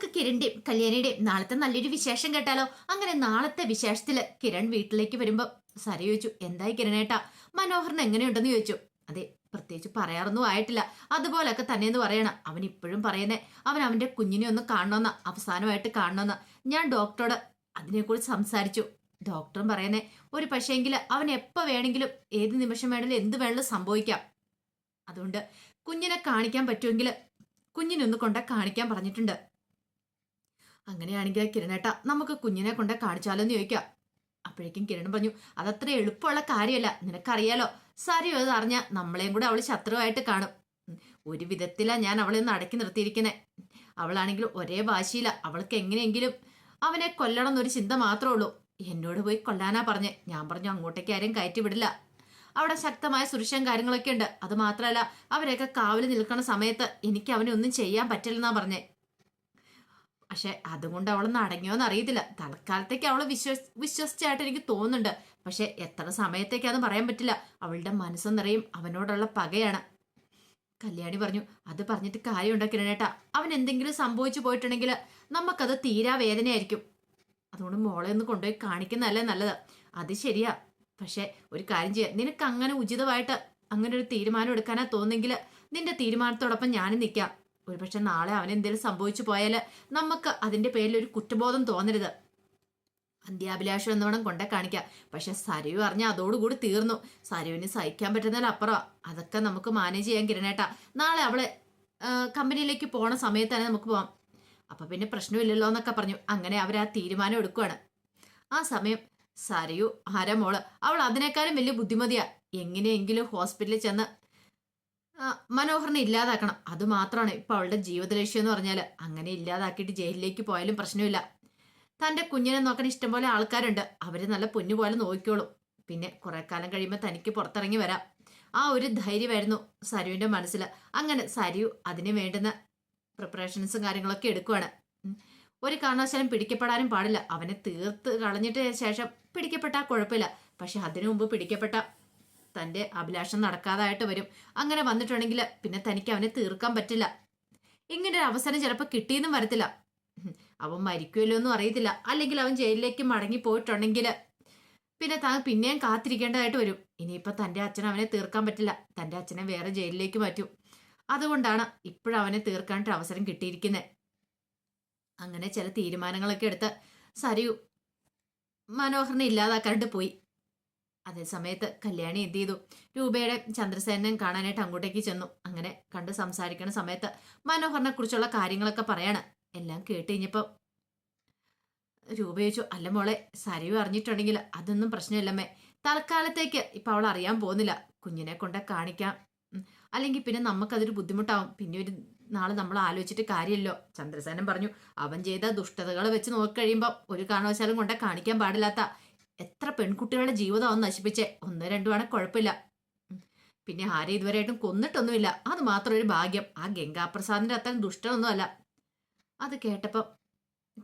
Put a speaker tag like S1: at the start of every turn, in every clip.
S1: നമുക്ക് കിരണിന്റെയും കല്യാണിയുടെയും. നാളത്തെ നല്ലൊരു വിശേഷം കേട്ടാലോ? അങ്ങനെ നാളത്തെ വിശേഷത്തിൽ കിരൺ വീട്ടിലേക്ക് വരുമ്പോ സരി ചോദിച്ചു എന്തായി കിരണേട്ടാ? മനോഹരൻ എങ്ങനെയുണ്ടെന്ന് ചോദിച്ചു. അതെ പ്രത്യേകിച്ച് പറയാറൊന്നും ആയിട്ടില്ല. അതുപോലൊക്കെ തന്നെയെന്ന് പറയണം. അവൻ ഇപ്പോഴും പറയുന്നേ അവൻ അവന്റെ കുഞ്ഞിനെ ഒന്ന് കാണണമെന്ന അവസാനമായിട്ട് കാണണമെന്ന ഞാൻ ഡോക്ടറോട് അതിനെക്കുറിച്ച് സംസാരിച്ചു. ഡോക്ടറും പറയുന്നേ ഒരു പക്ഷേങ്കിൽ അവൻ എപ്പോൾ വേണമെങ്കിലും ഏത് നിമിഷം വേണമെങ്കിലും എന്ത് വേണമെങ്കിലും സംഭവിക്കാം. അതുകൊണ്ട് കുഞ്ഞിനെ കാണിക്കാൻ പറ്റുമെങ്കിൽ കുഞ്ഞിനൊന്ന് കൊണ്ട കാണിക്കാൻ പറഞ്ഞിട്ടുണ്ട്. അങ്ങനെയാണെങ്കിൽ കിരണേട്ട നമുക്ക് കുഞ്ഞിനെ കൊണ്ട് കാണിച്ചാലോ എന്ന് ചോദിക്കാം. അപ്പോഴേക്കും കിരൺ പറഞ്ഞു അതത്ര എളുപ്പമുള്ള കാര്യമല്ല നിനക്കറിയാലോ? സാരി അത് അറിഞ്ഞ നമ്മളെയും കൂടെ അവൾ ശത്രുവായിട്ട് കാണും. ഒരു വിധത്തിലാ ഞാൻ അവളെ ഒന്ന് അടക്കി നിർത്തിയിരിക്കുന്നത് അവളാണെങ്കിൽ ഒരേ വാശിയില്ല അവൾക്ക് എങ്ങനെയെങ്കിലും അവനെ കൊല്ലണം എന്നൊരു ചിന്ത മാത്രമേ ഉള്ളൂ. എന്നോട് പോയി കൊല്ലാനാ പറഞ്ഞേ ഞാൻ പറഞ്ഞു അങ്ങോട്ടേക്ക് ആരെയും കയറ്റി വിടില്ല. അവിടെ ശക്തമായ സുരക്ഷയും കാര്യങ്ങളൊക്കെ ഉണ്ട്. അത് മാത്രമല്ല അവരെയൊക്കെ കാവൽ നിൽക്കുന്ന സമയത്ത് എനിക്ക് അവനെ ഒന്നും ചെയ്യാൻ പറ്റില്ലെന്നാ പറഞ്ഞേ. പക്ഷെ അതുകൊണ്ട് അവളൊന്ന് അടങ്ങിയോന്ന് അറിയത്തില്ല. തൽക്കാലത്തേക്ക് അവൾ വിശ്വസ് വിശ്വസിച്ചായിട്ട് എനിക്ക് തോന്നുന്നുണ്ട്. പക്ഷെ എത്ര സമയത്തേക്ക് സമയത്തേക്കാന്ന് പറയാൻ പറ്റില്ല. അവളുടെ മനസ്സ് നിറയും അവനോടുള്ള പകയാണ്. കല്യാണി പറഞ്ഞു അത് പറഞ്ഞിട്ട് കാര്യമുണ്ടോ കിരണേട്ടാ? അവൻ എന്തെങ്കിലും സംഭവിച്ചു പോയിട്ടുണ്ടെങ്കിൽ നമുക്കത് തീരാ വേദനയായിരിക്കും. അതുകൊണ്ട് മോളെ ഒന്ന് കൊണ്ടുപോയി കാണിക്കുന്നതല്ലേ നല്ലത്. അത് ശരിയാ. പക്ഷെ ഒരു കാര്യം ചെയ്യാം. നിനക്ക് അങ്ങനെ ഉചിതമായിട്ട് അങ്ങനെ ഒരു തീരുമാനം എടുക്കാനാ തോന്നുന്നെങ്കിൽ നിന്റെ തീരുമാനത്തോടൊപ്പം ഞാനും നിൽക്കാം ഒരുപക്ഷെ നാളെ അവൻ എന്തെങ്കിലും സംഭവിച്ചു പോയാൽ നമുക്ക് അതിന്റെ പേരിൽ ഒരു കുറ്റബോധം തോന്നരുത്. അന്ത്യാഭിലാഷം എന്നോണം കൊണ്ടേ കാണിക്കാം. പക്ഷെ സരയു അറിഞ്ഞ അതോടുകൂടി തീർന്നു. സരുവിന് സഹിക്കാൻ പറ്റുന്നതിലപ്പുറം അതൊക്കെ നമുക്ക് മാനേജ് ചെയ്യാൻ കിരണേട്ടാ. നാളെ അവളെ കമ്പനിയിലേക്ക് പോണ സമയത്ത് തന്നെ നമുക്ക് പോവാം. അപ്പൊ പിന്നെ പ്രശ്നമില്ലല്ലോ എന്നൊക്കെ പറഞ്ഞു. അങ്ങനെ അവർ ആ തീരുമാനം എടുക്കുവാണ്. ആ സമയം സരയു ആരാ മോൾ? അവൾ അതിനേക്കാളും വലിയ ബുദ്ധിമതിയാ. എങ്ങനെയെങ്കിലും ഹോസ്പിറ്റലിൽ ചെന്ന് ആ, മനോഹരനെ ഇല്ലാതാക്കണം. അത് മാത്രമാണ് ഇപ്പൊ അവളുടെ ജീവിത ലക്ഷ്യം എന്ന് പറഞ്ഞാൽ അങ്ങനെ ഇല്ലാതാക്കിയിട്ട് ജയിലിലേക്ക് പോയാലും പ്രശ്നമില്ല. തന്റെ കുഞ്ഞിനെ നോക്കാൻ ഇഷ്ടംപോലെ ആൾക്കാരുണ്ട്. അവർ നല്ല പൊന്നു പോലെ നോക്കിക്കോളും. പിന്നെ കുറെ കാലം കഴിയുമ്പോൾ തനിക്ക് പുറത്തിറങ്ങി വരാം. ആ ഒരു ധൈര്യമായിരുന്നു സരുവിന്റെ മനസ്സിൽ അങ്ങനെ സരു അതിന് വേണ്ടുന്ന പ്രിപ്പറേഷൻസും കാര്യങ്ങളൊക്കെ എടുക്കുവാണ്. ഒരു കാരണവശാലും പിടിക്കപ്പെടാനും പാടില്ല. അവനെ തീർത്ത് കളഞ്ഞിട്ട് ശേഷം പിടിക്കപ്പെട്ടാൽ കുഴപ്പമില്ല. പക്ഷെ അതിനു മുമ്പ് പിടിക്കപ്പെട്ട തന്റെ അഭിലാഷം നടക്കാതായിട്ട് വരും. അങ്ങനെ വന്നിട്ടുണ്ടെങ്കിൽ പിന്നെ തനിക്ക് അവനെ തീർക്കാൻ പറ്റില്ല. ഇങ്ങനെ ഒരു അവസരം ചിലപ്പോൾ കിട്ടിയെന്നും വരത്തില്ല. അവൻ മരിക്കുമല്ലോ ഒന്നും അറിയത്തില്ല. അല്ലെങ്കിൽ അവൻ ജയിലിലേക്ക് മടങ്ങി പോയിട്ടുണ്ടെങ്കിൽ പിന്നെ താൻ പിന്നെയും കാത്തിരിക്കേണ്ടതായിട്ട് വരും. ഇനിയിപ്പോൾ തന്റെ അച്ഛൻ അവനെ തീർക്കാൻ പറ്റില്ല. തന്റെ അച്ഛനെ വേറെ ജയിലിലേക്ക് മാറ്റും. അതുകൊണ്ടാണ് ഇപ്പോഴവനെ തീർക്കാനായിട്ട് അവസരം കിട്ടിയിരിക്കുന്നത്. അങ്ങനെ ചില തീരുമാനങ്ങളൊക്കെ എടുത്ത് സരയു മനോഹരനെ ഇല്ലാതാക്കാണ്ട് പോയി. അതേ സമയത്ത് കല്യാണി എന്ത് ചെയ്തു? രൂപയുടെ ചന്ദ്രസേനൻ കാണാനായിട്ട് അങ്ങോട്ടേക്ക് ചെന്നു. അങ്ങനെ കണ്ട് സംസാരിക്കുന്ന സമയത്ത് മനോഹറിനെ കുറിച്ചുള്ള കാര്യങ്ങളൊക്കെ പറയാണ്. എല്ലാം കേട്ട് കഴിഞ്ഞപ്പോൾ രൂപ ചോദിച്ചു അല്ല മോളെ സരയു അറിഞ്ഞിട്ടുണ്ടെങ്കിൽ അതൊന്നും പ്രശ്നമില്ലമ്മേ. തൽക്കാലത്തേക്ക് ഇപ്പൊ അവൾ അറിയാൻ പോകുന്നില്ല. കുഞ്ഞിനെ കൊണ്ട് കാണിക്കാം. അല്ലെങ്കിൽ പിന്നെ നമുക്കതൊരു ബുദ്ധിമുട്ടാവും. പിന്നെ ഒരു നാളെ നമ്മൾ ആലോചിച്ചിട്ട് കാര്യമല്ലോ ചന്ദ്രസേനൻ പറഞ്ഞു അവൻ ചെയ്ത ദുഷ്ടതകൾ വെച്ച് നോക്കി കഴിയുമ്പോൾ ഒരു കാരണവശാലും കൊണ്ട് കാണിക്കാൻ പാടില്ലാത്ത എത്ര പെൺകുട്ടികളുടെ ജീവിതം അവൻ നശിപ്പിച്ചേ? ഒന്ന് രണ്ടുമാണ് കുഴപ്പമില്ല. പിന്നെ ആരെ ഇതുവരെയായിട്ടും കൊന്നിട്ടൊന്നുമില്ല. അത് മാത്രം ഒരു ഭാഗ്യം. ആ ഗംഗാപ്രസാദിന്റെ അത്ര ദുഷ്ടനൊന്നുമല്ല. അത് കേട്ടപ്പം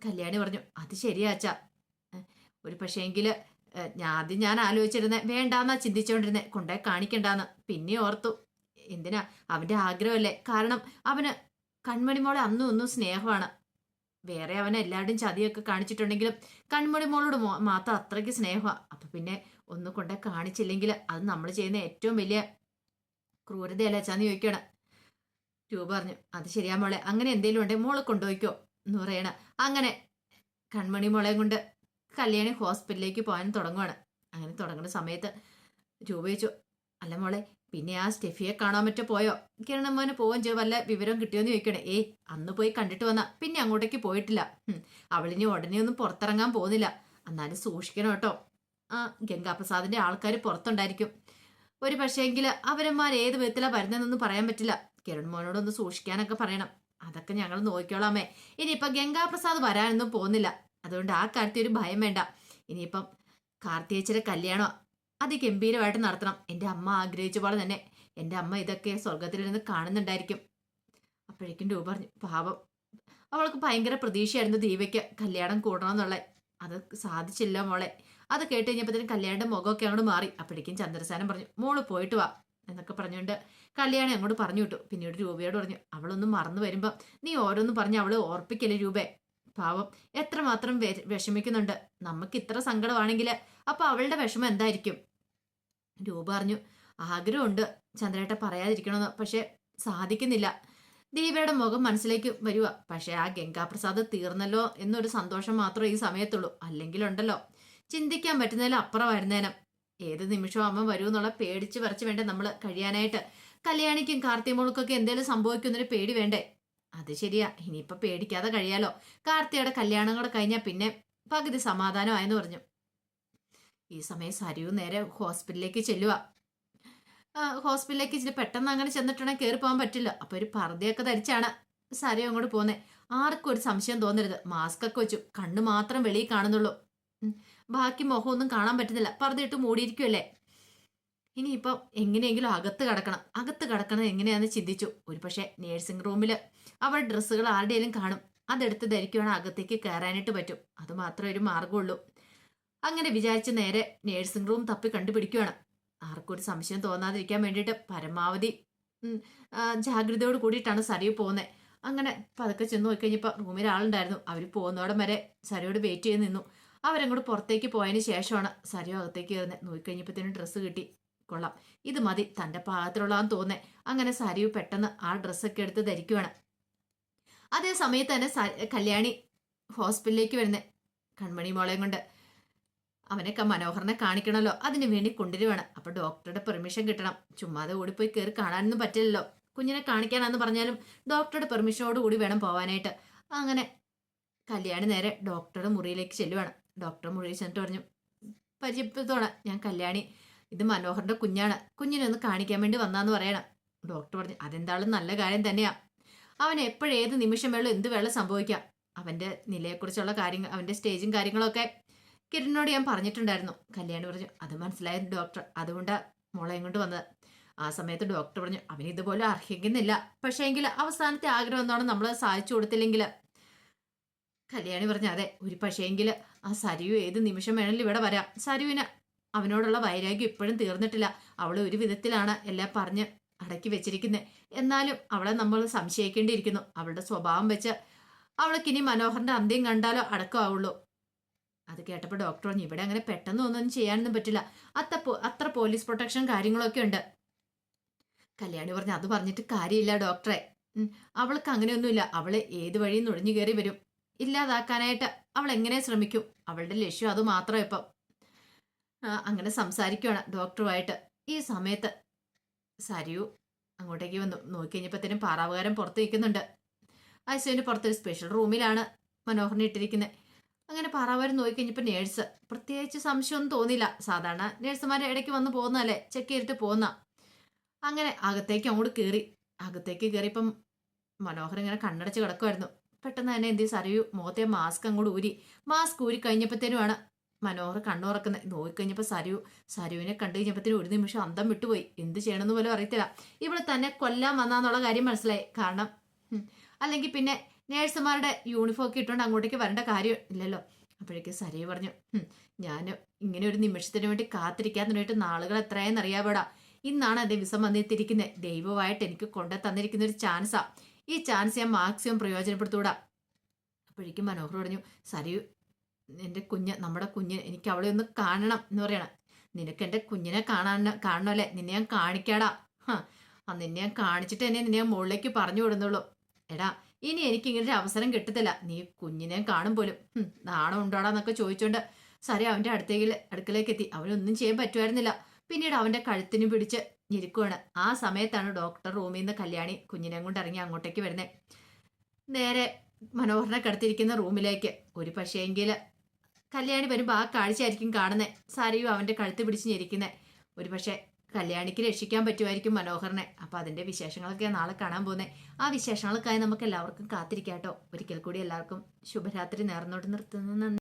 S1: കല്യാണി പറഞ്ഞു അത് ശരിയാ അച്ഛാ. ഒരു പക്ഷേ എങ്കിൽ ഞാൻ ആദ്യം ഞാൻ ആലോചിച്ചിരുന്നേ വേണ്ടാന്നാ ചിന്തിച്ചോണ്ടിരുന്നേ കൊണ്ടേ കാണിക്കണ്ടാന്ന്. പിന്നെ ഓർത്തു എന്തിനാ? അവന്റെ ആഗ്രഹമല്ലേ. കാരണം അവന് കൺമണിമോളെ അന്നും ഒന്നും സ്നേഹമാണ്. വേറെ അവൻ എല്ലാവരുടെയും ചതിയൊക്കെ കാണിച്ചിട്ടുണ്ടെങ്കിലും കൺമണി മോളോട് മാത്രം അത്രയ്ക്ക് സ്നേഹമാണ് അപ്പൊ പിന്നെ ഒന്നും കൊണ്ട് കാണിച്ചില്ലെങ്കിൽ അത് നമ്മൾ ചെയ്യുന്ന ഏറ്റവും വലിയ ക്രൂരതയല്ലേ ചാന്ന് ചോദിക്കണം രൂപ പറഞ്ഞു അത് ശരിയാ മോളെ അങ്ങനെ എന്തെങ്കിലും ഉണ്ടെങ്കിൽ മോളെ കൊണ്ടുപോയിക്കോ എന്ന് പറയണ. അങ്ങനെ കൺമണി മോളെയും കൊണ്ട് കല്യാണി ഹോസ്പിറ്റലിലേക്ക് പോകാൻ തുടങ്ങുവാണ്. അങ്ങനെ തുടങ്ങുന്ന സമയത്ത് രൂപ ചോദിച്ചു അല്ല മോളെ പിന്നെ ആ സ്റ്റെഫിയെ കാണാൻ പറ്റോ പോയോ? കിരണമ്മോന് പോവാൻ ചെയ്യോ വല്ല വിവരം കിട്ടിയോന്ന് ചോദിക്കണേ. ഏയ് അന്ന് പോയി കണ്ടിട്ട് വന്ന. പിന്നെ അങ്ങോട്ടേക്ക് പോയിട്ടില്ല. അവളിനി ഉടനെ ഒന്നും പുറത്തിറങ്ങാൻ പോകുന്നില്ല. എന്നാലും സൂക്ഷിക്കണം കേട്ടോ. ആ ഗംഗാപ്രസാദിന്റെ ആൾക്കാർ പുറത്തുണ്ടായിരിക്കും. ഒരു പക്ഷേങ്കിൽ അവരന്മാർ ഏത് വിധത്തിലാ വരുന്നതെന്നൊന്നും പറയാൻ പറ്റില്ല. കിരൺ മോനോടൊന്ന് സൂക്ഷിക്കാനൊക്കെ പറയണം. അതൊക്കെ ഞങ്ങൾ നോക്കിക്കോളാമേ ഇനിയിപ്പം ഗംഗാപ്രസാദ് വരാനൊന്നും പോകുന്നില്ല. അതുകൊണ്ട് ആ കാര്യത്തിൽ ഒരു ഭയം വേണ്ട. ഇനിയിപ്പം കാർത്തിയേച്ചിയുടെ കല്യാണം അതിഗംഭീരമായിട്ട് നടത്തണം. എന്റെ അമ്മ ആഗ്രഹിച്ച പോലെ തന്നെ. എന്റെ അമ്മ ഇതൊക്കെ സ്വർഗത്തിലിരുന്ന് കാണുന്നുണ്ടായിരിക്കും. അപ്പോഴേക്കും രൂപ പറഞ്ഞു പാവം അവൾക്ക് ഭയങ്കര പ്രതീക്ഷയായിരുന്നു ദീപയ്ക്ക് കല്യാണം കൂടണം എന്നുള്ളത് അത് സാധിച്ചില്ല മോളെ. അത് കേട്ട് കഴിഞ്ഞപ്പോഴത്തേനും കല്യാണിന്റെ മുഖമൊക്കെ അങ്ങോട്ട് മാറി. അപ്പോഴേക്കും ചന്ദ്രസാനം പറഞ്ഞു മോൾ പോയിട്ട് വാ എന്നൊക്കെ പറഞ്ഞുകൊണ്ട് കല്യാണി അങ്ങോട്ട് പറഞ്ഞു വിട്ടു. പിന്നീട് രൂപയോട് പറഞ്ഞു അവളൊന്നും മറന്നു വരുമ്പോൾ നീ ഓരോന്ന് പറഞ്ഞ് അവൾ ഓർപ്പിക്കല്ലേ രൂപേ. പാവം എത്രമാത്രം വിഷമിക്കുന്നുണ്ട്. നമുക്ക് ഇത്ര സങ്കടമാണെങ്കിൽ അപ്പൊ അവളുടെ വിഷമം എന്തായിരിക്കും? രൂപ പറഞ്ഞു ആഗ്രഹമുണ്ട് ചന്ദ്രേട്ട പറയാതിരിക്കണമെന്ന് പക്ഷെ സാധിക്കുന്നില്ല. ദീപയുടെ മുഖം മനസ്സിലേക്ക് വരുക പക്ഷെ ആ ഗംഗാപ്രസാദ് തീർന്നല്ലോ എന്നൊരു സന്തോഷം മാത്രമേ ഈ സമയത്തുള്ളൂ. അല്ലെങ്കിലുണ്ടല്ലോ. ചിന്തിക്കാൻ പറ്റുന്നതിലും അപ്പുറമായിരുന്നേനം. ഏത് നിമിഷവും അമ്മ വരൂ എന്നുള്ള പേടിച്ച് പറിച്ച് വേണ്ടേ നമ്മൾ കഴിയാനായിട്ട്. കല്യാണിക്കും കാർത്തിമോൾക്കൊക്കെ എന്തെങ്കിലും സംഭവിക്കുന്നൊരു പേടി വേണ്ടേ? അത് ശരിയാ. ഇനിയിപ്പൊ പേടിക്കാതെ കഴിയാലോ. കാർത്തിയുടെ കല്യാണം കൂടെ കഴിഞ്ഞാൽ പിന്നെ പകുതി സമാധാനമായെന്ന് പറഞ്ഞു. ഈ സമയം സരിയു നേരെ ഹോസ്പിറ്റലിലേക്ക് ചെല്ലുക ഹോസ്പിറ്റലിലേക്ക് ഇച്ചിരി പെട്ടെന്ന് അങ്ങനെ ചെന്നിട്ടുണ്ടെങ്കിൽ കയറി പോകാൻ പറ്റില്ല. അപ്പൊ ഒരു പർദ്ദയൊക്കെ ധരിച്ചാണ് സരിയു അങ്ങോട്ട് പോകുന്നത് ആർക്കും ഒരു സംശയം തോന്നരുത്. മാസ്ക് ഒക്കെ വെച്ചു. കണ്ണു മാത്രം വെളിയിൽ കാണുന്നുള്ളൂ. ബാക്കി മുഖമൊന്നും കാണാൻ പറ്റുന്നില്ല. പർദ്ദയിട്ട് മൂടിയിരിക്കുമല്ലേ ഇനിയിപ്പം എങ്ങനെയെങ്കിലും അകത്ത് കിടക്കണം. അകത്ത് കിടക്കണം എങ്ങനെയാണെന്ന് ചിന്തിച്ചു. ഒരു പക്ഷേ നേഴ്സിംഗ് റൂമിൽ അവൾ ഡ്രസ്സുകൾ ആരുടെയും കാണും. അതെടുത്ത് ധരിക്കുവാണെങ്കിൽ അകത്തേക്ക് കയറാനായിട്ട് പറ്റും. അത് മാത്രമേ ഒരു മാർഗമുള്ളൂ അങ്ങനെ വിചാരിച്ച് നേരെ നേഴ്സിംഗ് റൂം തപ്പി കണ്ടുപിടിക്കുവാണ്. ആർക്കും ഒരു സംശയം തോന്നാതിരിക്കാൻ വേണ്ടിയിട്ട് പരമാവധി ജാഗ്രതയോട് കൂടിയിട്ടാണ് സരിയു പോകുന്നത് അങ്ങനെ പതുക്കെ ചെന്ന് നോക്കി കഴിഞ്ഞപ്പോൾ റൂമിൽ ആളുണ്ടായിരുന്നു. അവർ പോകുന്നോടം വരെ സരയോട് വെയിറ്റ് ചെയ്ത് നിന്നു. അവരങ്ങോട്ട് പുറത്തേക്ക് പോയതിന് ശേഷമാണ് സരയോ അകത്തേക്ക് കയറുന്നത്. നോക്കിക്കഴിഞ്ഞപ്പോഴത്തേനും ഡ്രസ്സ് കിട്ടി. കൊള്ളാം. ഇത് മതി. തന്റെ പാകത്തിലുള്ളതാന്ന് തോന്നേ അങ്ങനെ സരിയു പെട്ടെന്ന് ആ ഡ്രസ്സൊക്കെ എടുത്ത് ധരിക്കുവാണ്. അതേ സമയത്ത് തന്നെ കല്യാണി ഹോസ്പിറ്റലിലേക്ക് വരുന്നത് കൺമണി മോളെയും കൊണ്ട്. അവനൊക്കെ മനോഹരനെ കാണിക്കണമല്ലോ അതിന് വേണ്ടി കൊണ്ടുവരുവാണ് അപ്പൊ ഡോക്ടറുടെ പെർമിഷൻ കിട്ടണം. ചുമ്മാതെ ഓടിപ്പോയി കയറി കാണാനൊന്നും പറ്റില്ലല്ലോ. കുഞ്ഞിനെ കാണിക്കാനാന്ന് പറഞ്ഞാലും ഡോക്ടറുടെ പെർമിഷനോട് കൂടി വേണം പോവാനായിട്ട്. അങ്ങനെ കല്യാണി നേരെ ഡോക്ടറുടെ മുറിയിലേക്ക് ചെല്ലുവാണ്. ഡോക്ടർ മുറിയിൽ ചെന്നിട്ട് പറഞ്ഞു പരിചയപ്പെടുത്തോണം ഞാൻ കല്യാണി. ഇത് മനോഹറിന്റെ കുഞ്ഞാണ്. കുഞ്ഞിനെ ഒന്ന് കാണിക്കാൻ വേണ്ടി വന്നാന്ന് പറയണം. ഡോക്ടർ പറഞ്ഞു അതെന്താളും നല്ല കാര്യം തന്നെയാ. അവൻ എപ്പോഴേത് നിമിഷം വേളും എന്ത് വേള സംഭവിക്കാം. അവന്റെ നിലയെക്കുറിച്ചുള്ള കാര്യങ്ങൾ അവന്റെ സ്റ്റേജും കാര്യങ്ങളൊക്കെ കിരണിനോട് ഞാൻ പറഞ്ഞിട്ടുണ്ടായിരുന്നു. കല്യാണി പറഞ്ഞു അത് മനസ്സിലായ ഡോക്ടർ അതുകൊണ്ട് മോളെ ഇങ്ങോട്ട് വന്നത്. ആ സമയത്ത് ഡോക്ടർ പറഞ്ഞു അവന് ഇതുപോലെ അർഹിക്കുന്നില്ല. പക്ഷേ എങ്കിൽ അവസാനത്തെ ആഗ്രഹം എന്താണ്? നമ്മൾ സാധിച്ചു കൊടുത്തില്ലെങ്കിൽ. കല്യാണി പറഞ്ഞു അതെ ഒരു പക്ഷേങ്കിൽ ആ സരിയു ഏത് നിമിഷം വേണമെങ്കിലും ഇവിടെ വരാം. സരുവിന് അവനോടുള്ള വൈരാഗ്യം ഇപ്പോഴും തീർന്നിട്ടില്ല. അവൾ ഒരു വിധത്തിലാണ് എല്ലാം പറഞ്ഞ് അടക്കി വെച്ചിരിക്കുന്നത് എന്നാലും അവളെ നമ്മൾ സംശയിക്കേണ്ടിയിരിക്കുന്നു. അവളുടെ സ്വഭാവം വെച്ച് അവൾക്ക് ഇനി മനോഹറിന്റെ അന്ത്യം കണ്ടാലോ അടക്കമാവുള്ളൂ. അത് കേട്ടപ്പോൾ ഡോക്ടർ ഇവിടെ അങ്ങനെ പെട്ടെന്ന് ഒന്നും ചെയ്യാനൊന്നും പറ്റില്ല. അത്ര അത്ര പോലീസ് പ്രൊട്ടക്ഷൻ കാര്യങ്ങളൊക്കെ ഉണ്ട്. കല്യാണി പറഞ്ഞു അത് പറഞ്ഞിട്ട് കാര്യമില്ല ഡോക്ടറെ. അവൾക്ക് അങ്ങനെയൊന്നുമില്ല. അവൾ ഏത് വഴിയും നുഴഞ്ഞു കയറി വരും. ഇല്ലാതാക്കാനായിട്ട് അവൾ എങ്ങനെ ശ്രമിക്കും? അവളുടെ ലക്ഷ്യം അത് മാത്രം ഇപ്പം. അങ്ങനെ സംസാരിക്കുവാണ് ഡോക്ടറുമായിട്ട്. ഈ സമയത്ത് സരിയു അങ്ങോട്ടേക്ക് വന്നു. നോക്കി കഴിഞ്ഞപ്പോഴത്തേനും പാറാവുകാരൻ പുറത്ത് നിൽക്കുന്നുണ്ട്. ഐസുവിന്റെ പുറത്തൊരു സ്പെഷ്യൽ റൂമിലാണ് മനോഹരനെ ഇട്ടിരിക്കുന്നത് അങ്ങനെ പാറാവുകാരൻ നോക്കിക്കഴിഞ്ഞപ്പോൾ നേഴ്സ് പ്രത്യേകിച്ച് സംശയമൊന്നും തോന്നിയില്ല. സാധാരണ നേഴ്സുമാർ ഇടയ്ക്ക് വന്ന് പോകുന്നതല്ലേ? ചെക്ക് ചെയ്തിട്ട് പോകുന്ന. അങ്ങനെ അകത്തേക്ക് അങ്ങോട്ട് കയറി. അകത്തേക്ക് കയറിയപ്പം മനോഹർ ഇങ്ങനെ കണ്ണടച്ച് കിടക്കുമായിരുന്നു പെട്ടെന്ന് തന്നെ എന്ത് സരയു മുഖത്തെ മാസ്ക് അങ്ങോട്ട് ഊരി. മാസ്ക് ഊരി കഴിഞ്ഞപ്പോഴത്തേനുമാണ് മനോഹർ കണ്ണുറക്കുന്നത് നോക്കിക്കഴിഞ്ഞപ്പോൾ സരു സരുവിനെ കണ്ടു കഴിഞ്ഞപ്പോഴത്തേനും ഒരു നിമിഷം അന്തം വിട്ടുപോയി. എന്ത് ചെയ്യണമെന്ന് പോലും അറിയത്തില്ല. ഇവിടെ തന്നെ കൊല്ലാൻ വന്നാന്നുള്ള കാര്യം മനസ്സിലായി. കാരണം അല്ലെങ്കിൽ പിന്നെ നേഴ്സുമാരുടെ യൂണിഫോം ഒക്കെ ഇട്ടുകൊണ്ട് അങ്ങോട്ടേക്ക് വരേണ്ട കാര്യം ഇല്ലല്ലോ. അപ്പോഴേക്ക് സരയ് പറഞ്ഞു ഞാൻ ഇങ്ങനെ ഒരു നിമിഷത്തിന് വേണ്ടി കാത്തിരിക്കാൻ തുടങ്ങിയിട്ട് നാളുകൾ എത്രയെന്ന് അറിയാവിടാ. ഇന്നാണ് ആ ദിവസം വന്നെത്തിയിരിക്കുന്നത് ദൈവമായിട്ട് എനിക്ക് കൊണ്ടു തന്നിരിക്കുന്ന ഒരു ചാൻസാ ഈ ചാൻസ് ഞാൻ മാക്സിമം പ്രയോജനപ്പെടുത്തൂടാ. അപ്പോഴേക്കും മനോഹർ പറഞ്ഞു സരയു എന്റെ കുഞ്ഞ് നമ്മുടെ കുഞ്ഞ് എനിക്ക് അവളെ ഒന്ന് കാണണം എന്ന് പറയണം. നിനക്ക് എന്റെ കുഞ്ഞിനെ കാണാൻ കാണണമല്ലേ? നിന്നെ ഞാൻ കാണിക്കാടാ. ആ നിന്നെ ഞാൻ കാണിച്ചിട്ട് തന്നെ നിന്നെ ഞാൻ മുകളിലേക്ക് പറഞ്ഞു വിടുന്നുള്ളൂ. എടാ ഇനി എനിക്ക് ഇങ്ങനെ ഒരു അവസരം കിട്ടത്തില്ല. നീ കുഞ്ഞിനെ കാണും പോലും. നാണം ഉണ്ടോടാ എന്നൊക്കെ ചോദിച്ചോണ്ട് സരി അവന്റെ അടുത്തേക്ക് അടുക്കലേക്ക് എത്തി. അവനൊന്നും ചെയ്യാൻ പറ്റുമായിരുന്നില്ല. പിന്നീട് അവന്റെ കഴുത്തിന് പിടിച്ച് ഇരിക്കുവാണ്. ആ സമയത്താണ് ഡോക്ടർ റൂമിൽ നിന്ന് കല്യാണി കുഞ്ഞിനെ കൊണ്ട് ഇറങ്ങി അങ്ങോട്ടേക്ക് വരുന്നത് നേരെ മനോഹരനെ കിടത്തിയിരിക്കുന്ന റൂമിലേക്ക്. ഒരു പക്ഷേങ്കിൽ കല്യാണി വരുമ്പോൾ ആ കാഴ്ചയായിരിക്കും കാണുന്നത് സാരിയും അവന്റെ കഴുത്ത് പിടിച്ച് ഞെരിക്കുന്നത് ഒരു പക്ഷേ കല്യാണിക്ക് രക്ഷിക്കാൻ പറ്റുമായിരിക്കും മനോഹരനെ അപ്പോൾ അതിന്റെ വിശേഷങ്ങളൊക്കെ നാളെ കാണാൻ പോകുന്നത് ആ വിശേഷങ്ങൾക്കായി നമുക്ക് എല്ലാവർക്കും കാത്തിരിക്കാട്ടോ. ഒരിക്കൽ കൂടി എല്ലാവർക്കും ശുഭരാത്രി നേർന്നോട്ട് നിർത്തുന്നു.